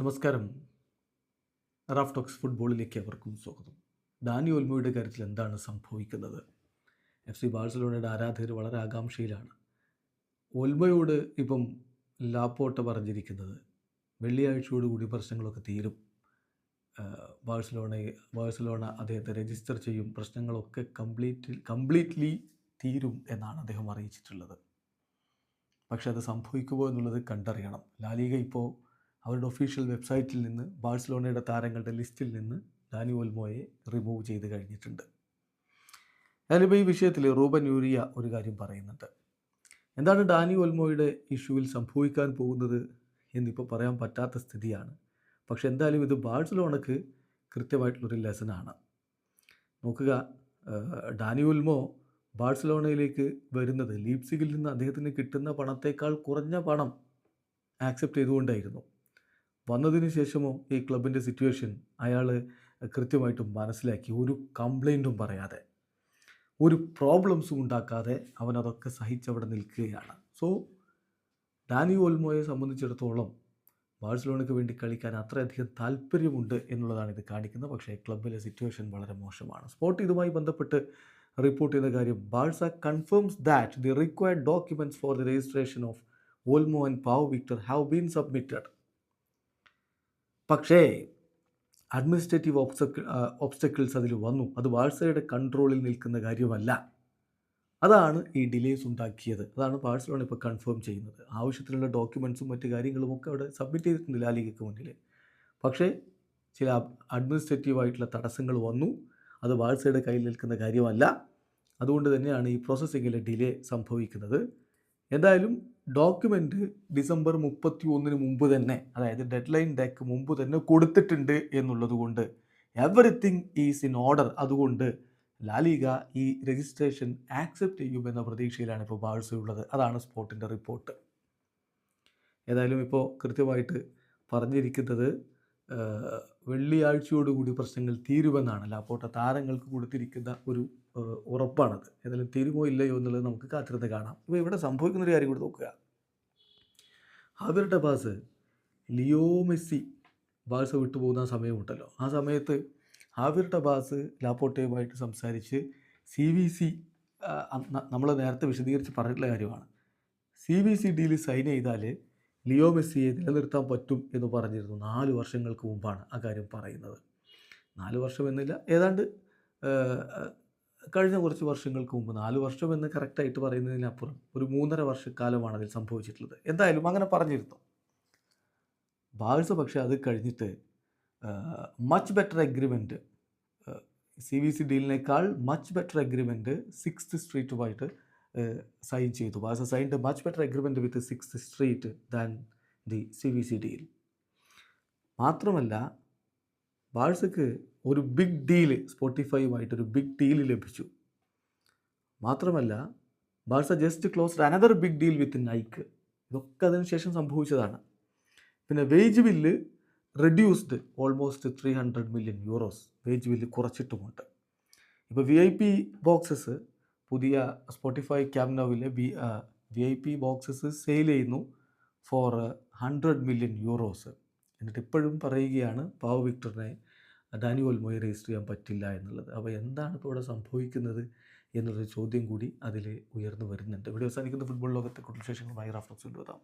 നമസ്കാരം. Raf talks ഫുട്ബോളിലേക്ക് അവർക്കും സ്വാഗതം. ഡാനി ഒൽമോയുടെ കാര്യത്തിൽ എന്താണ് സംഭവിക്കുന്നത്? എഫ് സി ബാഴ്സലോണയുടെ ആരാധകർ വളരെ ആകാംക്ഷയിലാണ്. ഒൽമയോട് ഇപ്പം ലാപ്പോട്ട പറഞ്ഞിരിക്കുന്നത് വെള്ളിയാഴ്ചയോടുകൂടി പ്രശ്നങ്ങളൊക്കെ തീരും. ആഹ് ബാഴ്സലോണയെ ബാഴ്സലോണ അദ്ദേഹത്തെ രജിസ്റ്റർ ചെയ്യും പ്രശ്നങ്ങളൊക്കെ കംപ്ലീറ്റ് കംപ്ലീറ്റ്ലി തീരും എന്നാണ് അദ്ദേഹം അറിയിച്ചിട്ടുള്ളത്. പക്ഷേ അത് സംഭവിക്കുമോ എന്നുള്ളത് കണ്ടറിയണം. ലാലിക ഇപ്പോൾ അവരുടെ ഒഫീഷ്യൽ വെബ്സൈറ്റിൽ നിന്ന് ബാഴ്സലോണയുടെ താരങ്ങളുടെ ലിസ്റ്റിൽ നിന്ന് ഡാനി ഒൽമോയെ റിമൂവ് ചെയ്ത് കഴിഞ്ഞിട്ടുണ്ട്. ഞാനിപ്പോൾ ഈ വിഷയത്തിൽ റൂബൻ യൂരിയ ഒരു കാര്യം പറയുന്നുണ്ട്. എന്താണ് ഡാനി ഒൽമോയുടെ ഇഷ്യൂവിൽ സംഭവിക്കാൻ പോകുന്നത് എന്നിപ്പോൾ പറയാൻ പറ്റാത്ത സ്ഥിതിയാണ്. പക്ഷെ എന്തായാലും ഇത് ബാഴ്സലോണക്ക് കൃത്യമായിട്ടുള്ളൊരു ലെസനാണ് നോക്കുക ഡാനി ഉൽമോ ബാഴ്സലോണയിലേക്ക് വരുന്നത് ലീപ്സിഗിൽ നിന്ന് അദ്ദേഹത്തിന് കിട്ടുന്ന പണത്തേക്കാൾ കുറഞ്ഞ പണം ആക്സെപ്റ്റ് ചെയ്തുകൊണ്ടായിരുന്നു. വന്നതിന് ശേഷമോ ഈ ക്ലബിന്റെ സിറ്റുവേഷൻ അയാൾ കൃത്യമായിട്ടും മനസ്സിലാക്കി ഒരു കംപ്ലൈന്റും പറയാതെ ഒരു പ്രോബ്ലംസും ഉണ്ടാക്കാതെ അവൻ അതൊക്കെ സഹിച്ചവിടെ നിൽക്കുകയാണ്. സോ ഡാനി ഓൽമോയെ സംബന്ധിച്ചിടത്തോളം ബാഴ്സലോണയ്ക്ക് വേണ്ടി കളിക്കാൻ അത്രയധികം താല്പര്യമുണ്ട് എന്നുള്ളതാണ് ഇത് കാണിക്കുന്നത്. പക്ഷേ ക്ലബിലെ സിറ്റുവേഷൻ വളരെ മോശമാണ്. സ്പോർട്ട് ഇതുമായി ബന്ധപ്പെട്ട് റിപ്പോർട്ട് ചെയ്ത കാര്യം Barca confirms that the required documents for the registration of Olmo and Pau Victor have been submitted. പക്ഷേ അഡ്മിനിസ്ട്രേറ്റീവ് ഓബ്സ്റ്റക്കിൾ ഓബ്സ്റ്റക്കിൾസ് അതിൽ വന്നു. അത് ബാഴ്സയുടെ കൺട്രോളിൽ നിൽക്കുന്ന കാര്യമല്ല. അതാണ് ഈ ഡിലേസ് ഉണ്ടാക്കിയത്. അതാണ് ബാഴ്സലോണ ഇപ്പോൾ കൺഫേം ചെയ്യുന്നത്. ആവശ്യത്തിനുള്ള ഡോക്യുമെൻസും മറ്റു കാര്യങ്ങളും ഒക്കെ അവിടെ സബ്മിറ്റ് ചെയ്തിട്ടുണ്ട് ലാലിഗയ്ക്ക് മുന്നിൽ പക്ഷേ ചില അഡ്മിനിസ്ട്രേറ്റീവായിട്ടുള്ള തടസ്സങ്ങൾ വന്നു. അത് ബാഴ്സയുടെ കയ്യിൽ നിൽക്കുന്ന കാര്യമല്ല. അതുകൊണ്ട് തന്നെയാണ് ഈ പ്രോസസ്സിങ്ങിലെ ഡിലേ സംഭവിക്കുന്നത്. എന്തായാലും ഡോക്യുമെന്റ് ഡിസംബർ മുപ്പത്തി ഒന്നിന് മുമ്പ് തന്നെ അതായത് ഡെഡ് ലൈൻ ഡേക്ക് മുമ്പ് തന്നെ കൊടുത്തിട്ടുണ്ട് എന്നുള്ളത് കൊണ്ട് എവറിത്തിങ് ഈസ് ഇൻ ഓർഡർ അതുകൊണ്ട് ലാലിക ഈ രജിസ്ട്രേഷൻ ആക്സെപ്റ്റ് ചെയ്യുമെന്ന പ്രതീക്ഷയിലാണ് ഇപ്പോൾ ബാഴ്സ ഉള്ളത്. അതാണ് സ്പോർട്ടിന്റെ റിപ്പോർട്ട്. ഏതായാലും ഇപ്പോൾ കൃത്യമായിട്ട് പറഞ്ഞിരിക്കുന്നത് വെള്ളിയാഴ്ചയോടുകൂടി പ്രശ്നങ്ങൾ തീരുമെന്നാണ്. ലാപ്പോട്ട താരങ്ങൾക്ക് കൊടുത്തിരിക്കുന്ന ഒരു ഉറപ്പാണത്. ഏതായാലും തീരുമോ ഇല്ലയോ എന്നുള്ളത് നമുക്ക് കാത്തിരുന്ന് കാണാം. ഇപ്പോൾ ഇവിടെ സംഭവിക്കുന്നൊരു കാര്യം കൂടി നോക്കുക. അവരുടെ ടബാസ് ലിയോ മെസ്സി ബാഴ്സ വിട്ടുപോകുന്ന സമയമുണ്ടല്ലോ. ആ സമയത്ത് അവരുടെ ടബാസ് ലാപ്പോട്ടയുമായിട്ട് സംസാരിച്ച് സി വി സി നമ്മൾ നേരത്തെ വിശദീകരിച്ച് പറഞ്ഞിട്ടുള്ള കാര്യമാണ്. സി വി സി ഡിയിൽ സൈൻ ചെയ്താൽ ലിയോ മെസ്സിയെ നിലനിർത്താൻ പറ്റും എന്ന് പറഞ്ഞിരുന്നു നാല് വർഷങ്ങൾക്ക് മുമ്പാണ് ആ കാര്യം പറയുന്നത്. നാല് വർഷം എന്നില്ല. ഏതാണ്ട് കഴിഞ്ഞ കുറച്ച് വർഷങ്ങൾക്ക് മുമ്പ് നാല് വർഷം എന്ന് കറക്റ്റായിട്ട് പറയുന്നതിനപ്പുറം ഒരു മൂന്നര വർഷക്കാലമാണ് അതിൽ സംഭവിച്ചിട്ടുള്ളത്. എന്തായാലും അങ്ങനെ പറഞ്ഞിരുന്നു. ബാഴ്സ് പക്ഷേ അത് കഴിഞ്ഞിട്ട് much better agreement C V C ഡീലിനേക്കാൾ much better agreement sixth സ്ട്രീറ്റുമായിട്ട് സൈൻ ചെയ്തു. Barca signed much better agreement with sixth street than the C V C deal മാത്രമല്ല ബാഴ്സക്ക് ഒരു ബിഗ് ഡീൽ സ്പോട്ടിഫൈയുമായിട്ടൊരു ബിഗ് ഡീൽ ലഭിച്ചു. മാത്രമല്ല Barca just closed another big deal with Nike ഇതൊക്കെ അതിന് ശേഷം സംഭവിച്ചതാണ്. പിന്നെ wage bill reduced almost three hundred million euros wage bill കുറച്ചിട്ടുമുണ്ട്. ഇപ്പോൾ വി ഐ പി ബോക്സസ് പുതിയ Spotify ക്യാമ്നോവിലെ V V I P boxes sale ചെയ്യുന്നു ഫോർ ഹൺഡ്രഡ് മില്യൺ യൂറോസ് എന്നിട്ട് ഇപ്പോഴും പറയുകയാണ് പാവ് വിക്ടറിനെ അദാനി ഓൽമോയെ രജിസ്റ്റർ ചെയ്യാൻ പറ്റില്ല എന്നുള്ളത്. അപ്പോൾ എന്താണ് ഇപ്പോൾ ഇവിടെ സംഭവിക്കുന്നത്? എന്നുള്ളൊരു ചോദ്യം കൂടി അതിൽ ഉയർന്നു വരുന്നുണ്ട്. ഇവിടെ അവസാനിക്കുന്ന ഫുട്ബോൾ ലോകത്തെ കൂടുതൽ വിശേഷങ്ങളുമായി റഫറൻസ് കൊണ്ടുവരാം